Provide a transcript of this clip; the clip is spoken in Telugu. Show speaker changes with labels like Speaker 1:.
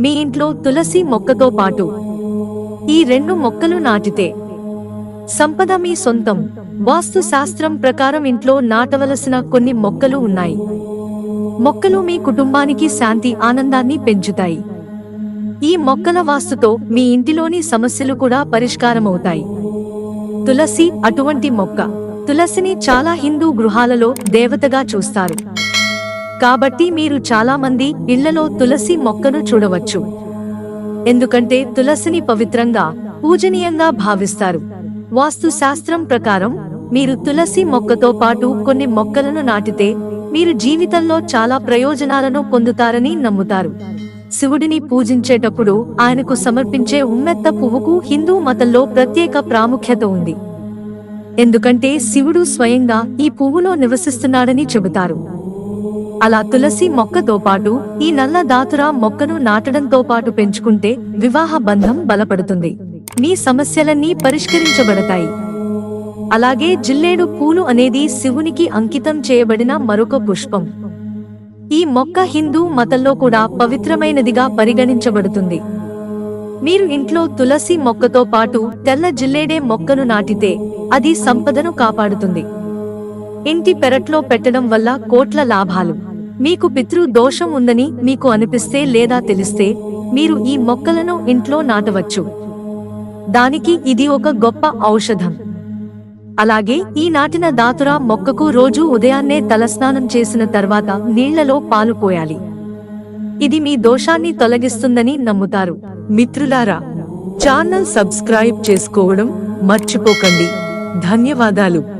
Speaker 1: మీ ఇంట్లో తులసి మొక్కతో పాటు ఈ రెండు మొక్కలు నాటితే సంపద మీ సొంతం. వాస్తు శాస్త్రం ప్రకారం ఇంట్లో నాటవలసిన కొన్ని మొక్కలు ఉన్నాయి. మొక్కలు మీ కుటుంబానికి శాంతి ఆనందాన్ని పెంచుతాయి. ఈ మొక్కల వాస్తుతో మీ ఇంటిలోని సమస్యలు కూడా పరిష్కారమవుతాయి. తులసి అటువంటి మొక్క. తులసిని చాలా హిందూ గృహాలలో దేవతగా చూస్తారు. కాబట్టి మీరు చాలా మంది ఇళ్ళలో తులసి మొక్కను చూడవచ్చు. ఎందుకంటే తులసిని పవిత్రంగా పూజనీయంగా భావిస్తారు. వాస్తు శాస్త్రం ప్రకారం మీరు తులసి మొక్కతో పాటు కొన్ని మొక్కలను నాటితే మీరు జీవితంలో చాలా ప్రయోజనాలను పొందుతారని నమ్ముతారు. శివుడిని పూజించేటప్పుడు ఆయనకు సమర్పించే ఉమ్మెత్త పువ్వుకు హిందూ మతంలో ప్రత్యేక ప్రాముఖ్యత ఉంది. ఎందుకంటే శివుడు స్వయంగా ఈ పువ్వులో నివసిస్తున్నాడని చెబుతారు. అలా తులసి మొక్కతో పాటు ఈ నల్ల దాతురా మొక్కను నాటడంతో పాటు పెంచుకుంటే వివాహ బంధం బలపడుతుంది. మీ సమస్యలన్నీ పరిష్కరించబడతాయి. అలాగే జిల్లేడు పూలు అనేది శివునికి అంకితం చేయబడిన మరొక పుష్పం. ఈ మొక్క హిందూ మతంలో కూడా పవిత్రమైనదిగా పరిగణించబడుతుంది. మీరు ఇంట్లో తులసి మొక్కతో పాటు తెల్ల జిల్లేడే మొక్కను నాటితే అది సంపదను కాపాడుతుంది. ఇంటి పెరట్లో పెట్టడం వల్ల కోట్ల లాభాలు. మీకు పితృ దోషం ఉందని మీకు అనిపిస్తే లేదా తెలిస్తే మీరు ఈ మొక్కలను ఇంట్లో నాటవచ్చు. దానికి ఇది ఒక గొప్ప ఔషధం. అలాగే ఈ నాటిన దాతురా మొక్కకు రోజు ఉదయాన్నే తలస్నానం చేసిన తర్వాత నీళ్ళలో పాలు పోయాలి. ఇది మీ దోషాన్ని తొలగిస్తుందని నమ్ముతారు.
Speaker 2: మిత్రులారా ఛానల్ సబ్స్క్రైబ్ చేసుకోవడం మర్చిపోకండి. ధన్యవాదాలు.